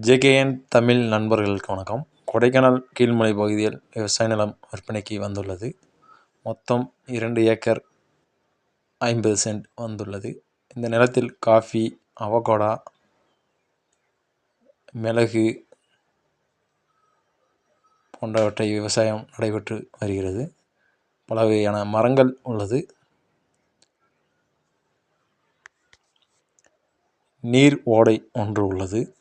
JKN Tamil நண்பர்களுக்கு வணக்கம். கொடைக்கானல் கீழ்மலை பகுதியில் விவசாய நிலம் விற்பனைக்கு வந்துள்ளது. மொத்தம் இரண்டு ஏக்கர் ஐம்பது சென்ட் வந்துள்ளது. இந்த நிலத்தில் காஃபி அவகோடா மிளகு போன்றவற்றை விவசாயம் நடைபெற்று வருகிறது. பல வகையான மரங்கள் உள்ளது. நீர் ஓடை ஒன்று உள்ளது.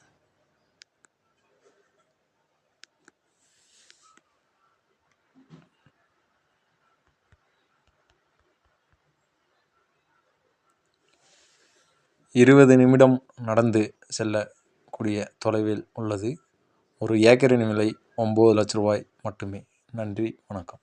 இருபது நிமிடம் நடந்து செல்லக்கூடிய தொலைவில் உள்ளது. ஒரு ஏக்கரின் விலை ஒம்பது லட்ச ரூபாய் மட்டுமே. நன்றி வணக்கம்.